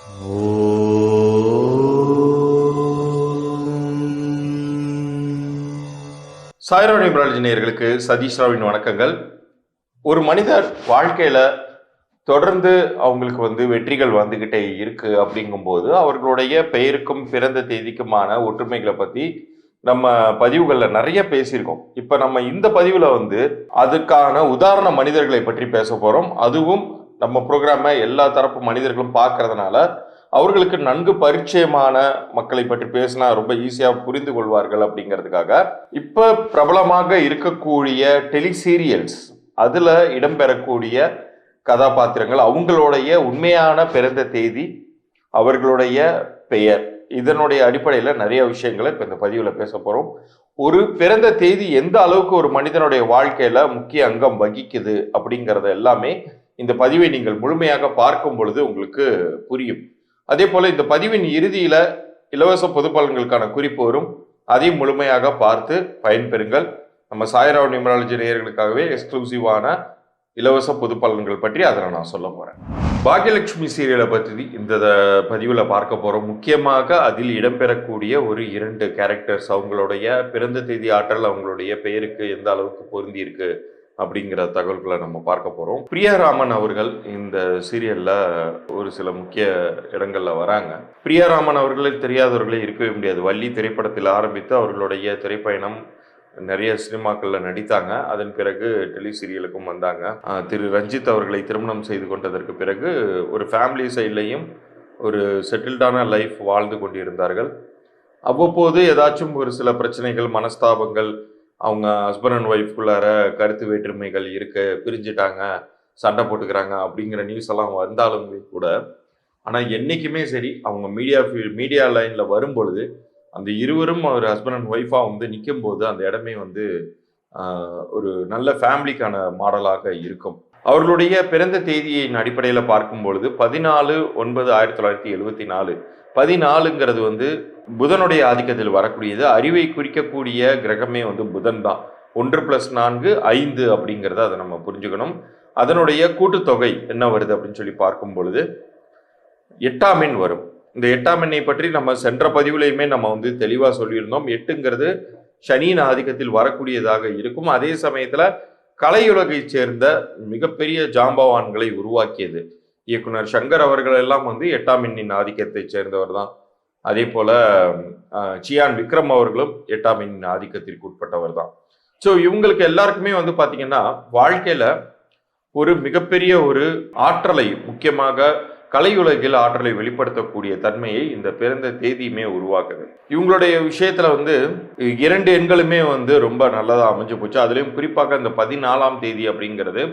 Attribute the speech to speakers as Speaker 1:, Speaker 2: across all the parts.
Speaker 1: Saira numerology நேயர்களுக்கு சதீஷ் ராவின் வணக்கங்கள். ஒரு மனிதர் வாழ்க்கையில தொடர்ந்து அவங்களுக்கு வந்து வெற்றிகள் வந்துகிட்டே இருக்கு அப்படிங்கும்போது அவர்களுடைய பெயருக்கும் பிறந்த தேதிக்குமான ஒற்றுமைகளை பத்தி நம்ம பதிவுகளில் நிறைய பேசியிருக்கோம். இப்போ நம்ம இந்த பதிவில் வந்து அதுக்கான உதாரண மனிதர்களை பற்றி பேச போகிறோம் அதுவும் நம்ம ப்ரோக்ராமை எல்லா தரப்பு மனிதர்களும் பார்க்கறதுனால அவர்களுக்கு நன்கு பரிச்சயமான மக்களை பற்றி பேசினா ரொம்ப ஈஸியாக புரிந்து கொள்வார்கள் அப்படிங்கிறதுக்காக இப்போ பிரபலமாக இருக்கக்கூடிய டெலிசீரியல்ஸ் அதில் இடம்பெறக்கூடிய கதாபாத்திரங்கள் அவங்களுடைய உண்மையான பிறந்த தேதி அவர்களுடைய பெயர் இதனுடைய அடிப்படையில் நிறைய விஷயங்களை இப்போ இந்த பதிவில் பேச போகிறோம் ஒரு பிறந்த தேதி எந்த அளவுக்கு ஒரு மனிதனுடைய வாழ்க்கையில் முக்கிய அங்கம் வகிக்குது அப்படிங்கிறத எல்லாமே இந்த பதிவை நீங்கள் முழுமையாக பார்க்கும் பொழுது உங்களுக்கு புரியும். அதே போல இந்த பதிவின் இறுதியில இலவச பொது பலன்களுக்கான குறிப்பு வரும். அதையும் முழுமையாக பார்த்து பயன்பெறுங்கள். நம்ம சாய்ராவ் நியூமராலஜி நேயர்களுக்காகவே எக்ஸ்க்ளூசிவான இலவச பொது பலன்கள் பற்றி அதில் நான் சொல்ல போறேன். பாக்யலட்சுமி சீரியலை பற்றி இந்த பதிவில் பார்க்க போறோம். முக்கியமாக அதில் இடம்பெறக்கூடிய ஒரு இரண்டு கேரக்டர்ஸ் அவங்களுடைய பிறந்த தேதி ஆற்றல் அவங்களுடைய பெயருக்கு எந்த அளவுக்கு பொருந்தி இருக்கு அப்படிங்கிற தகவல்களை நம்ம பார்க்க போகிறோம் பிரியாராமன் அவர்கள் இந்த சீரியலில் ஒரு சில முக்கிய இடங்களில் வராங்க. பிரியாராமன் அவர்களே தெரியாதவர்களே இருக்கவே முடியாது. வள்ளி திரைப்படத்தில் ஆரம்பித்து அவர்களுடைய திரைப்பயணம் நிறைய சினிமாக்களில் நடித்தாங்க. அதன் பிறகு டெலி சீரியலுக்கும் வந்தாங்க திரு ரஞ்சித் அவர்களை திருமணம் செய்து கொண்டதற்கு பிறகு ஒரு ஃபேமிலி சைட்லையும் ஒரு செட்டில்டான லைஃப் வாழ்ந்து கொண்டிருந்தார்கள். அவ்வப்போது ஏதாச்சும் ஒரு சில பிரச்சனைகள் மனஸ்தாபங்கள் அவங்க ஹஸ்பண்ட் அண்ட் ஒய்ஃப்குள்ளார கருத்து வேற்றுமைகள் இருக்கு பிரிஞ்சுட்டாங்க சண்டை போட்டுக்கிறாங்க அப்படிங்கிற நியூஸ் எல்லாம் வந்தாலும் கூட ஆனால் என்றைக்குமே சரி அவங்க மீடியா ஃபீல் மீடியா லைனில் வரும்பொழுது அந்த இருவரும் அவர் ஹஸ்பண்ட் அண்ட் ஒய்ஃபாக வந்து நிற்கும் போது அந்த இடமே வந்து ஒரு நல்ல ஃபேமிலிக்கான மாடலாக இருக்கும். அவர்களுடைய பிறந்த தேதியின் அடிப்படையில் பார்க்கும் பொழுது பதினாலு ஒன்பது ஆயிரத்தி தொள்ளாயிரத்தி எழுபத்தி நாலு பதினாலுங்கிறது வந்து புதனுடைய ஆதிக்கத்தில் வரக்கூடியது. அறிவை குறிக்கக்கூடிய கிரகமே வந்து புதன் தான். ஒன்று ப்ளஸ் நான்கு ஐந்து அப்படிங்கிறத அதை நம்ம புரிஞ்சுக்கணும். அதனுடைய கூட்டுத்தொகை என்ன வருது அப்படின்னு சொல்லி பார்க்கும் பொழுது எட்டாம் எண் வரும். இந்த எட்டாம் எண்ணை பற்றி நம்ம சென்ற பதிவுலையுமே நம்ம வந்து தெளிவாக சொல்லியிருந்தோம். எட்டுங்கிறது சனியின் ஆதிக்கத்தில் வரக்கூடியதாக இருக்கும். அதே சமயத்தில் கலையுலகைச் சேர்ந்த மிகப்பெரிய ஜாம்பவான்களை உருவாக்கியது. இயக்குனர் சங்கர் அவர்கள் எல்லாம் வந்து எட்டாம் எண்ணின் ஆதிக்கத்தைச் சேர்ந்தவர் தான். அதே போல சியான் விக்ரம் அவர்களும் எட்டாம் எண்ணின் ஆதிக்கத்திற்கு உட்பட்டவர் தான். ஸோ இவங்களுக்கு எல்லாருக்குமே வந்து பார்த்தீங்கன்னா வாழ்க்கையில ஒரு மிகப்பெரிய ஒரு ஆற்றலை முக்கியமாக கலையுலகில் ஆற்றலை வெளிப்படுத்தக்கூடிய தன்மையை இந்த பிறந்த தேதியுமே உருவாக்குது. இவங்களுடைய விஷயத்துல வந்து இரண்டு எண்களுமே வந்து ரொம்ப நல்லதாக அமைஞ்சு போச்சு. அதுலேயும் குறிப்பாக இந்த பதினாலாம் தேதி அப்படிங்கிறது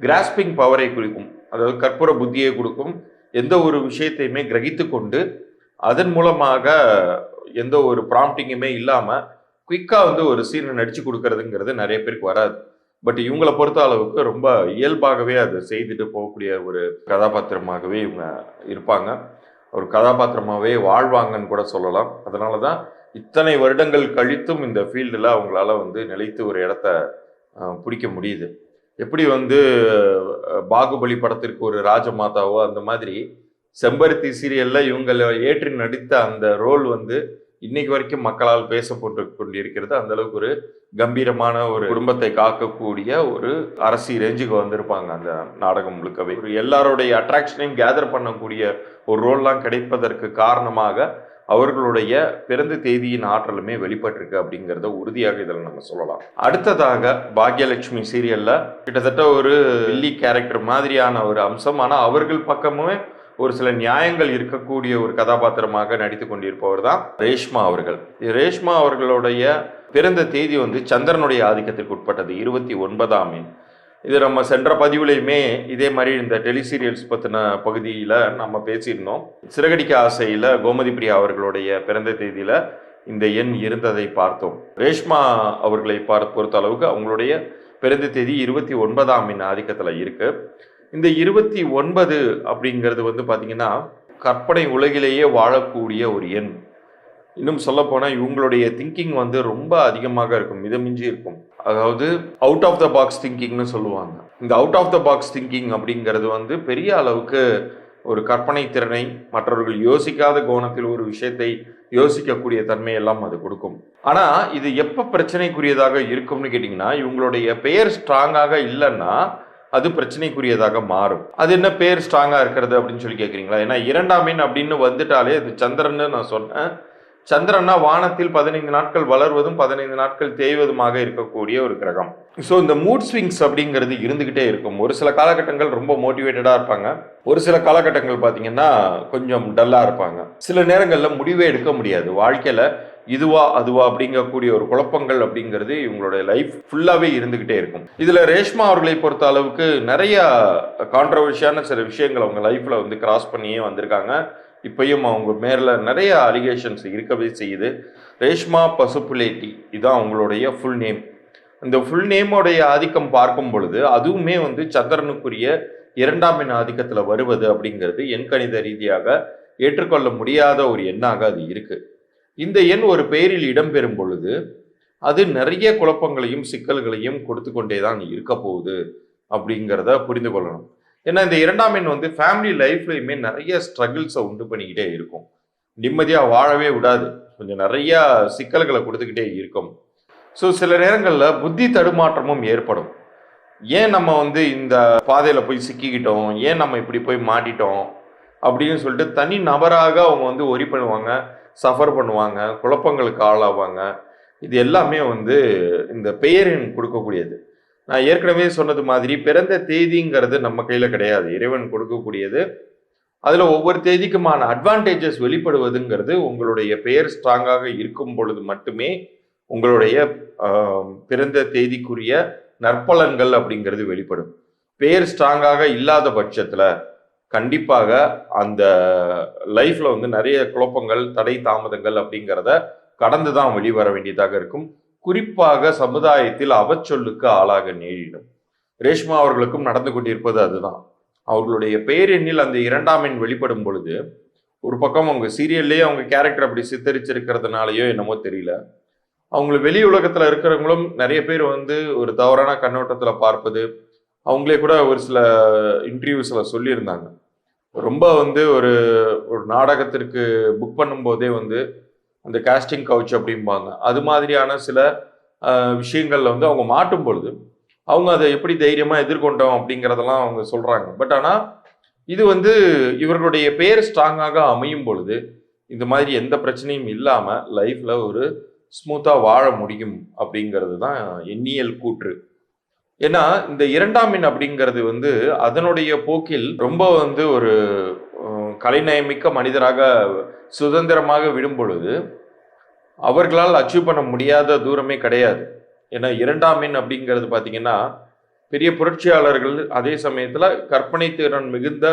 Speaker 1: கிராஸ்பிங் பவரை குறிக்கும். அதாவது கற்பூர புத்தியை கொடுக்கும் எந்த ஒரு விஷயத்தையுமே கிரகித்து கொண்டு அதன் மூலமாக எந்த ஒரு ப்ராம்ப்டிங்குமே இல்லாமல் குயிக்காக வந்து ஒரு சீனை நடித்து கொடுக்கறதுங்கிறது நிறைய பேருக்கு வராது. பட் இவங்களை பொறுத்த அளவுக்கு ரொம்ப இயல்பாகவே அதை செய்துட்டு போகக்கூடிய ஒரு கதாபாத்திரமாகவே இவங்க இருப்பாங்க. ஒரு கதாபாத்திரமாகவே வாழ்வாங்கன்னு கூட சொல்லலாம். அதனால தான் இத்தனை வருடங்கள் கழித்தும் இந்த ஃபீல்டில் அவங்களால வந்து நிலைத்து ஒரு இடத்த பிடிக்க முடியுது. எப்படி வந்து பாகுபலி படத்திற்கு ஒரு ராஜமாதாவோ அந்த மாதிரி செம்பருத்தி சீரியல்ல இவங்களை ஏற்றி நடித்த அந்த ரோல் வந்து இன்னைக்கு வரைக்கும் மக்களால் பேசப்பட்டு கொண்டிருக்கிறது அந்த அளவுக்கு ஒரு கம்பீரமான ஒரு குடும்பத்தை காக்கக்கூடிய ஒரு அரசி ரேஞ்சுக்கு வந்திருப்பாங்க அந்த நாடகம் முழுக்கவே. ஒரு எல்லாருடைய அட்ராக்ஷனையும் கேதர் பண்ணக்கூடிய ஒரு ரோல்லாம் கிடைப்பதற்கு காரணமாக அவர்களுடைய பிறந்த தேதியின் ஆற்றலுமே வெளிப்பட்டிருக்கு அப்படிங்கிறத உறுதியாக இதில் நம்ம சொல்லலாம். அடுத்ததாக பாக்யலட்சுமி சீரியல்ல கிட்டத்தட்ட ஒரு வில்லி கேரக்டர் மாதிரியான ஒரு அம்சம். ஆனால் அவர்கள் பக்கமுமே ஒரு சில நியாயங்கள் இருக்கக்கூடிய ஒரு கதாபாத்திரமாக நடித்து கொண்டிருப்பவர் தான் ரேஷ்மா அவர்கள். ரேஷ்மா அவர்களுடைய பிறந்த தேதி வந்து சந்திரனுடைய ஆதிக்கத்திற்கு உட்பட்டது இருபத்தி ஒன்பதாம் எண். இது நம்ம சென்ற பதிவுலையுமே இதே மாதிரி இந்த டெலிசீரியல்ஸ் பற்றின பகுதியில் நம்ம பேசியிருந்தோம். சிறகடிக்க ஆசையில் கோமதி பிரியா அவர்களுடைய பிறந்த தேதியில் இந்த எண் இருந்ததை பார்த்தோம். ரேஷ்மா அவர்களை பார்த்து பொறுத்த அளவுக்கு அவங்களுடைய பிறந்த தேதி இருபத்தி ஒன்பதாம் எண் ஆதிக்கத்தில் இருக்குது இந்த இருபத்தி ஒன்பது அப்படிங்கிறது வந்து பார்த்தீங்கன்னா கற்பனை உலகிலேயே வாழக்கூடிய ஒரு எண். இன்னும் சொல்லப்போனால் இவங்களுடைய திங்கிங் வந்து ரொம்ப அதிகமாக இருக்கும். மிதமிஞ்சி இருக்கும். அதாவது அவுட் ஆஃப் த பாக்ஸ் திங்கிங்னு சொல்லுவாங்க. இந்த out of the box thinking அப்படிங்கிறது வந்து பெரிய அளவுக்கு ஒரு கற்பனை திறனை மற்றவர்கள் யோசிக்காத கோணத்தில் ஒரு விஷயத்தை யோசிக்கக்கூடிய தன்மையெல்லாம் அது கொடுக்கும். ஆனால் இது எப்போ பிரச்சனைக்குரியதாக இருக்கும்னு கேட்டிங்கன்னா இவங்களுடைய பெயர் ஸ்ட்ராங்காக இல்லைன்னா அது பிரச்சனைக்குரியதாக மாறும். அது என்ன பேர் ஸ்ட்ராங்காக இருக்கிறது அப்படின்னு சொல்லி கேட்குறீங்களா ஏன்னா இரண்டாம் மீன் அப்படின்னு வந்துட்டாலே அது சந்திரன்னு நான் சொன்னேன். சந்திரன்னா வானத்தில் பதினைந்து நாட்கள் வளர்வதும் பதினைந்து நாட்கள் தேய்வதுமாக இருக்கக்கூடிய ஒரு கிரகம். ஸோ இந்த மூட் ஸ்விங்ஸ் அப்படிங்கிறது இருந்துகிட்டே இருக்கும். ஒரு சில காலகட்டங்கள் ரொம்ப மோட்டிவேட்டடாக இருப்பாங்க. ஒரு சில காலகட்டங்கள் பார்த்தீங்கன்னா கொஞ்சம் டல்லாக இருப்பாங்க. சில நேரங்களில் முடிவே எடுக்க முடியாது. வாழ்க்கையில் இதுவா அதுவா அப்படிங்கக்கூடிய ஒரு குழப்பங்கள் அப்படிங்கிறது இவங்களுடைய லைஃப் ஃபுல்லாகவே இருந்துகிட்டே இருக்கும். இதில் ரேஷ்மா அவர்களை பொறுத்த அளவுக்கு நிறைய கான்ட்ரவர்ஷியான சில விஷயங்கள் அவங்க லைஃப்பில் வந்து கிராஸ் பண்ணியே வந்திருக்காங்க. இப்பயும் அவங்க மேல நிறைய அலிகேஷன்ஸ் இருக்கவே செய்யுது. ரேஷ்மா பசுப்புலேட்டி இதுதான் அவங்களுடைய ஃபுல் நேம் இந்த ஃபுல் நேமோடைய ஆதிக்கம் பார்க்கும் பொழுது அதுவுமே வந்து சந்திரனுக்குரிய இரண்டாம் எண் ஆதிக்கத்தில் வருவது அப்படிங்கிறது எண்கணித ரீதியாக ஏற்றுக்கொள்ள முடியாத ஒரு எண்ணாக அது இருக்கு. இந்த எண் ஒரு பெயரில் இடம்பெறும் பொழுது அது நிறைய குழப்பங்களையும் சிக்கல்களையும் கொடுத்து கொண்டே தான் இருக்க போகுது அப்படிங்கிறத புரிந்து கொள்ளணும். ஏன்னா இந்த இரண்டாம் எண் வந்து ஃபேமிலி லைஃப்லையுமே நிறைய ஸ்ட்ரகிள்ஸை உண்டு பண்ணிக்கிட்டே இருக்கும். நிம்மதியாக வாழவே விடாது. கொஞ்சம் நிறைய சிக்கல்களை கொடுத்துக்கிட்டே இருக்கும். ஸோ சில நேரங்களில் புத்தி தடுமாற்றமும் ஏற்படும். ஏன் நம்ம வந்து இந்த பாதையில் போய் சிக்கிக்கிட்டோம்? ஏன் நம்ம இப்படி போய் மாட்டிட்டோம்? அப்படின்னு சொல்லிட்டு தனி நபராக அவங்க வந்து ஒரி பண்ணுவாங்க சஃபர் பண்ணுவாங்க குழப்பங்களுக்கு ஆளாவாங்க. இது எல்லாமே வந்து இந்த பெயரின் கொடுக்கக்கூடியது. நான் ஏற்கனவே சொன்னது மாதிரி பிறந்த தேதிங்கிறது நம்ம கையில் கிடையாது. இறைவன் கொடுக்கக்கூடியது. அதில் ஒவ்வொரு தேதிக்குமான அட்வான்டேஜஸ் வெளிப்படுவதுங்கிறது உங்களுடைய பெயர் ஸ்ட்ராங்காக இருக்கும் பொழுது மட்டுமே உங்களுடைய பிறந்த தேதிக்குரிய நற்பலன்கள் அப்படிங்கிறது வெளிப்படும். பெயர் ஸ்ட்ராங்காக இல்லாத பட்சத்தில் கண்டிப்பாக அந்த லைஃப்பில் வந்து நிறைய குழப்பங்கள் தடை தாமதங்கள் அப்படிங்கிறத கடந்து தான் வெளிவர வேண்டியதாக இருக்கும். குறிப்பாக சமுதாயத்தில் அவச்சொல்லுக்கு ஆளாக நேரிடும். ரேஷ்மா அவர்களுக்கும் நடந்து கொண்டிருப்பது அதுதான். அவர்களுடைய பேரெண்ணில் அந்த இரண்டாம் எண் வெளிப்படும் பொழுது ஒரு பக்கம் அவங்க சீரியல்லையே அவங்க கேரக்டர் அப்படி சித்தரிச்சிருக்கிறதுனாலையோ என்னமோ தெரியல. அவங்க வெளி உலகத்தில் இருக்கிறவங்களும் நிறைய பேர் வந்து ஒரு தவறான கண்ணோட்டத்தில் பார்ப்பது அவங்களே கூட ஒரு சில இன்டர்வியூஸில் சொல்லியிருந்தாங்க. ரொம்ப வந்து ஒரு ஒரு நாடகத்திற்கு புக் பண்ணும்போதே வந்து அந்த காஸ்டிங் கவுச் அப்படிம்பாங்க. அது மாதிரியான சில விஷயங்களில் வந்து அவங்க மாட்டும் பொழுது அவங்க அதை எப்படி தைரியமாக எதிர்கொண்டோம் அப்படிங்கிறதெல்லாம் அவங்க சொல்கிறாங்க பட் ஆனால் இது வந்து இவர்களுடைய பேர் ஸ்ட்ராங்காக அமையும் பொழுது இந்த மாதிரி எந்த பிரச்சனையும் இல்லாமல் லைஃப்பில் ஒரு ஸ்மூத்தாக வாழ முடியும் அப்படிங்கிறது தான் எண்ணியல் கூற்று. ஏன்னா இந்த இரண்டாம் எண் அப்படிங்கிறது வந்து அதனுடைய போக்கில் ரொம்ப வந்து ஒரு கலைநயமிக்க மனிதராக சுதந்திரமாக விடும் பொழுது அவர்களால் அச்சீவ் பண்ண முடியாத தூரமே கிடையாது. ஏன்னா இரண்டாம் எண் அப்படிங்கிறது பார்த்தீங்கன்னா பெரிய புரட்சியாளர்கள் அதே சமயத்தில் கற்பனை திறன் மிகுந்த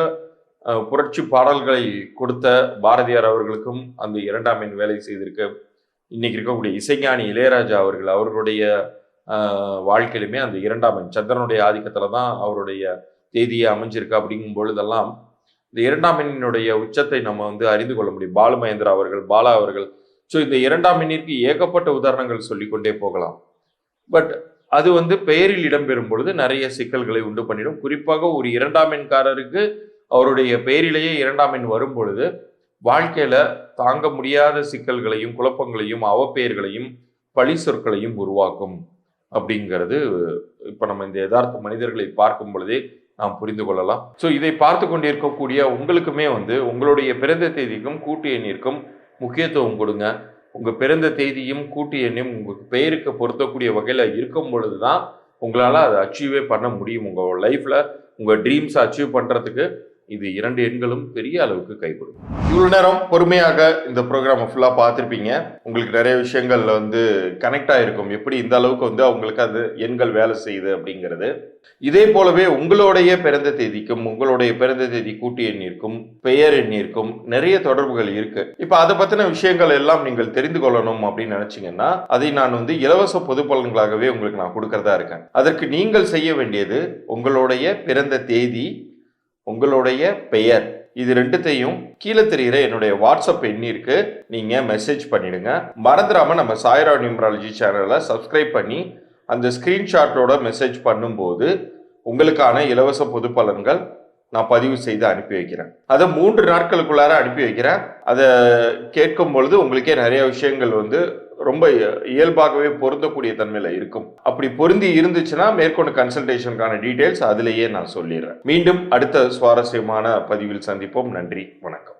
Speaker 1: புரட்சி பாடல்களை கொடுத்த பாரதியார் அவர்களுக்கும் அந்த இரண்டாம் எண் வேலை செய்திருக்கு. இன்னைக்கு இருக்கக்கூடிய இசைஞானி இளையராஜா அவர்கள் அவர்களுடைய வாழ்க்கையிலுமே அந்த இரண்டாம் எண் சந்திரனுடைய ஆதிக்கத்தில் தான் அவருடைய தேதியை அமைஞ்சிருக்கு அப்படிங்கும் பொழுதெல்லாம் இந்த இரண்டாம் எண்ணினுடைய உச்சத்தை நம்ம வந்து அறிந்து கொள்ள முடியும். பாலு மகேந்திரா அவர்கள் பாலா அவர்கள். ஸோ இந்த இரண்டாம் எண்ணிற்கு ஏகப்பட்ட உதாரணங்கள் சொல்லிக்கொண்டே போகலாம். பட் அது வந்து பெயரில் இடம்பெறும் பொழுது நிறைய சிக்கல்களை உண்டு பண்ணிடும். குறிப்பாக ஒரு இரண்டாம் எண்காரருக்கு அவருடைய பெயரிலேயே இரண்டாம் எண் வரும் பொழுது வாழ்க்கையில தாங்க முடியாத சிக்கல்களையும் குழப்பங்களையும் அவப்பெயர்களையும் பழி சொற்களையும் உருவாக்கும். அப்படிங்கிறது இப்போ நம்ம இந்த யதார்த்த மனிதர்களை பார்க்கும் பொழுதே நாம் புரிந்து கொள்ளலாம். ஸோ இதை பார்த்து கொண்டிருக்கக்கூடிய உங்களுக்குமே வந்து உங்களுடைய பிறந்த தேதிக்கும் கூட்டு எண்ணிற்கும் முக்கியத்துவம் கொடுங்க. உங்கள் பிறந்த தேதியும் கூட்டு எண்ணையும் உங்கள் பெயருக்கு பொருத்தக்கூடிய வகையில் இருக்கும் பொழுது தான் உங்களால் அதை அச்சீவே பண்ண முடியும். உங்கள் லைஃப்பில் உங்கள் ட்ரீம்ஸை அச்சீவ் பண்ணுறதுக்கு இது இரண்டு எண்களும் பெரிய அளவுக்கு கை கொடுக்கும் இவ்வளவு நேரம் பொறுமையாக இந்த ப்ரோக்ராம் ஃபுல்லா பார்த்துருப்பீங்க. உங்களுக்கு நிறைய விஷயங்கள்ல வந்து கனெக்ட் ஆயிருக்கும். எப்படி இந்த அளவுக்கு வந்து அவங்களுக்கு அது எண்கள் வேலை செய்யுது அப்படிங்கிறது. இதே போலவே உங்களுடைய பிறந்த தேதிக்கும் உங்களுடைய பிறந்த தேதி கூட்டு எண்ணிற்கும் பெயர் எண்ணிற்கும் நிறைய தொடர்புகள் இருக்கு. இப்ப அதை பத்தின விஷயங்கள் எல்லாம் நீங்கள் தெரிந்து கொள்ளணும் அப்படின்னு நினைச்சீங்கன்னா அதை நான் வந்து இலவச பொது பலன்களாகவே உங்களுக்கு நான் கொடுக்கறதா இருக்கேன். அதற்கு நீங்கள் செய்ய வேண்டியது உங்களுடைய பிறந்த தேதி உங்களுடைய பெயர். இது ரெண்டுத்தையும் கீழே தெரிகிற என்னுடைய வாட்ஸ்அப் எண்ணிற்கு நீங்க மெசேஜ் பண்ணிடுங்க. மறந்துடாம நம்ம சாய்ரா நியூமராலஜி சேனலை சப்ஸ்கிரைப் பண்ணி அந்த ஸ்கிரீன்ஷாட்டோட மெசேஜ் பண்ணும்போது உங்களுக்கான இலவச பொது பலன்கள் நான் பதிவு செய்து அனுப்பி வைக்கிறேன். அதை மூன்று நாட்களுக்குள்ளார அனுப்பி வைக்கிறேன். அதை கேட்கும் பொழுது உங்களுக்கே நிறைய விஷயங்கள் வந்து ரொம்ப இயல்பாகவே பொருந்தக்கூடிய தன்மையில் இருக்கும். அப்படி பொருந்தி இருந்துச்சுன்னா மேற்கொண்டு கன்சல்டேஷனுக்கான டீட்டெயில்ஸ் அதிலேயே நான் சொல்லிடுறேன். மீண்டும் அடுத்த சுவாரஸ்யமான பதிவில் சந்திப்போம். நன்றி. வணக்கம்.